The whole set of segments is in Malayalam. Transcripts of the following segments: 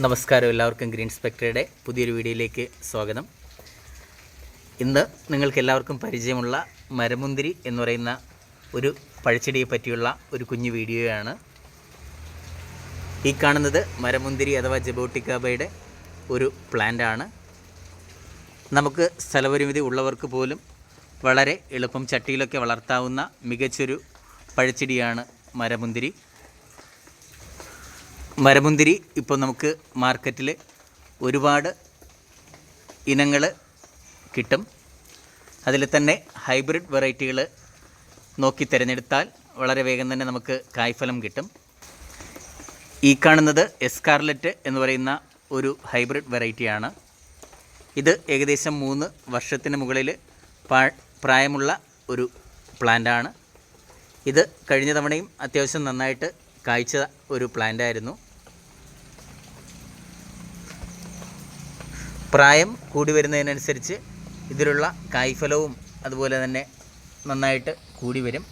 നമസ്കാരം എല്ലാവർക്കും ഗ്രീൻ സ്പെക്ടറുടെ പുതിയൊരു വീഡിയോയിലേക്ക് സ്വാഗതം. ഇന്ന് നിങ്ങൾക്ക് എല്ലാവർക്കും പരിചയമുള്ള മരമുന്തിരി എന്ന് പറയുന്ന ഒരു പഴച്ചെടിയെ പറ്റിയുള്ള ഒരു കുഞ്ഞു വീഡിയോയാണ്. ഈ കാണുന്നത് മരമുന്തിരി അഥവാ ജബോട്ടിക്കാബയുടെ ഒരു പ്ലാന്റ് ആണ് നമുക്ക് സ്ഥലപരിമിതി ഉള്ളവർക്ക് പോലും വളരെ എളുപ്പം ചട്ടിയിലൊക്കെ വളർത്താവുന്ന മികച്ചൊരു പഴച്ചെടിയാണ് മരമുന്തിരി. മരമുന്തിരി ഇപ്പോൾ നമുക്ക് മാർക്കറ്റിൽ ഒരുപാട് ഇനങ്ങൾ കിട്ടും. അതിൽ തന്നെ ഹൈബ്രിഡ് വെറൈറ്റികൾ നോക്കി തിരഞ്ഞെടുത്താൽ വളരെ വേഗം തന്നെ നമുക്ക് കായ്ഫലം കിട്ടും. ഈ കാണുന്നത് എസ്കാർലറ്റ് എന്ന് പറയുന്ന ഒരു ഹൈബ്രിഡ് വെറൈറ്റിയാണ്. ഇത് ഏകദേശം മൂന്ന് വർഷത്തിന് മുകളിൽ പ്രായമുള്ള ഒരു പ്ലാന്റാണ്. ഇത് കഴിഞ്ഞ തവണയും അത്യാവശ്യം നന്നായിട്ട് കായ്ച്ച ഒരു പ്ലാന്റ് പ്രായം കൂടി വരുന്നതിനനുസരിച്ച് ഇതിലുള്ള കായ്ഫലവും അതുപോലെ തന്നെ നന്നായിട്ട് കൂടി വരും.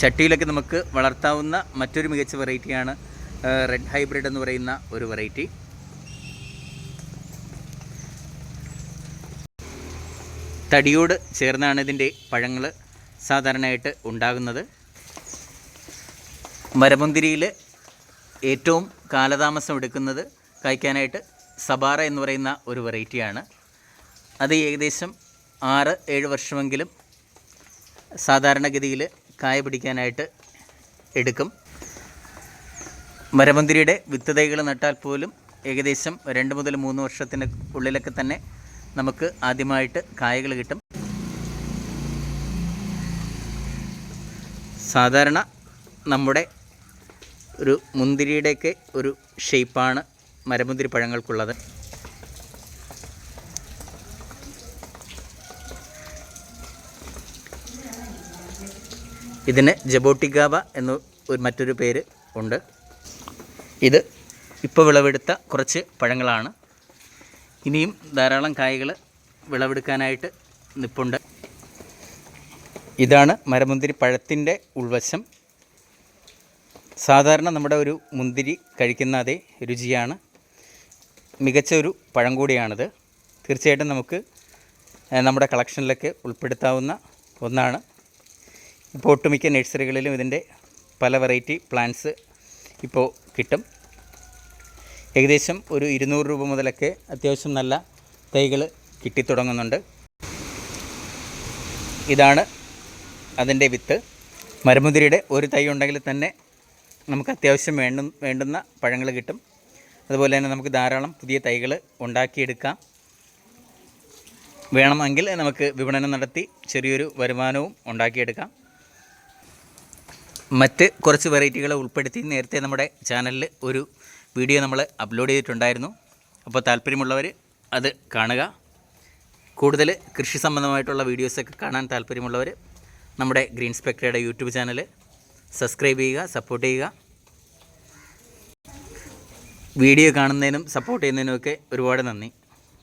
ചട്ടിയിലൊക്കെ നമുക്ക് വളർത്താവുന്ന മറ്റൊരു മികച്ച വെറൈറ്റിയാണ് റെഡ് ഹൈബ്രിഡ് എന്ന് പറയുന്ന ഒരു വെറൈറ്റി തടിയോട് ചേർന്നാണ് ഇതിന്റെ പഴങ്ങൾ സാധാരണയായിട്ട് ഉണ്ടാകുന്നത്. മരമുന്തിരിയിൽ ഏറ്റവും കാലതാമസം എടുക്കുന്നത് കായ്ക്കാനായിട്ട് സബാറ എന്ന് പറയുന്ന ഒരു വെറൈറ്റിയാണ്. അത് ഏകദേശം ആറ് ഏഴ് വർഷമെങ്കിലും സാധാരണഗതിയിൽ കായ പിടിക്കാനായിട്ട് എടുക്കും. മരമുന്തിരിയുടെ വിത്ത് തൈകൾ നട്ടാൽ പോലും ഏകദേശം രണ്ട് മുതൽ മൂന്ന് വർഷത്തിന് ഉള്ളിലൊക്കെ തന്നെ നമുക്ക് ആദ്യമായിട്ട് കായകൾ കിട്ടും. സാധാരണ നമ്മുടെ ഒരു മുന്തിരിയുടെയൊക്കെ ഒരു ഷേപ്പാണ് മരമുന്തിരി പഴങ്ങൾക്കുള്ളത്. ഇതിന് ജബോട്ടിഗാവ എന്ന ഒരു മറ്റൊരു പേര് ഉണ്ട്. ഇത് ഇപ്പോൾ വിളവെടുത്ത കുറച്ച് പഴങ്ങളാണ്. ഇനിയും ധാരാളം കായ്കൾ വിളവെടുക്കാനായിട്ട് നിപ്പുണ്ട്. ഇതാണ് മരമുന്തിരി പഴത്തിന്റെ ഉൾവശം. സാധാരണ നമ്മുടെ ഒരു മുന്തിരി കഴിക്കുന്ന അതേ രുചിയാണ്. മികച്ച ഒരു പഴം കൂടിയാണിത് തീർച്ചയായിട്ടും നമുക്ക് നമ്മുടെ കളക്ഷനിലേക്ക് ഉൾപ്പെടുത്താവുന്ന ഒന്നാണ്. ഇപ്പോൾ ഒട്ടുമിക്ക നഴ്സറികളിലും ഇതിന്റെ പല വെറൈറ്റി പ്ലാന്റ്സ് ഇപ്പോൾ കിട്ടും. ഏകദേശം ഒരു ഇരുന്നൂറ് രൂപ മുതലൊക്കെ അത്യാവശ്യം നല്ല തൈകൾ കിട്ടിത്തുടങ്ങുന്നുണ്ട്. ഇതാണ് അതിന്റെ വിത്ത്. മരമുതിരിയുടെ ഒരു തൈ ഉണ്ടെങ്കിൽ തന്നെ നമുക്ക് അത്യാവശ്യം വേണ്ട വേണ്ടുന്ന പഴങ്ങൾ കിട്ടും. അതുപോലെ തന്നെ നമുക്ക് ധാരാളം പുതിയ തൈകൾ ഉണ്ടാക്കിയെടുക്കാം. വേണമെങ്കിൽ നമുക്ക് വിപണനം നടത്തി ചെറിയൊരു വരുമാനവും ഉണ്ടാക്കിയെടുക്കാം. മറ്റ് കുറച്ച് വെറൈറ്റികൾ ഉൾപ്പെടുത്തി നേരത്തെ നമ്മുടെ ചാനലിൽ ഒരു വീഡിയോ നമ്മൾ അപ്ലോഡ് ചെയ്തിട്ടുണ്ടായിരുന്നു. അപ്പോൾ താല്പര്യമുള്ളവർ അത് കാണുക. കൂടുതൽ കൃഷി സംബന്ധമായിട്ടുള്ള വീഡിയോസൊക്കെ കാണാൻ താല്പര്യമുള്ളവർ നമ്മുടെ ഗ്രീൻ സ്പെക്ടറയുടെ യൂട്യൂബ് ചാനൽ സബ്സ്ക്രൈബ് ചെയ്യുക സപ്പോർട്ട് ചെയ്യുക. വീഡിയോ കാണുന്നതിനും സപ്പോർട്ട് ചെയ്യുന്നതിനുമൊക്കെ ഒരുപാട് നന്ദി.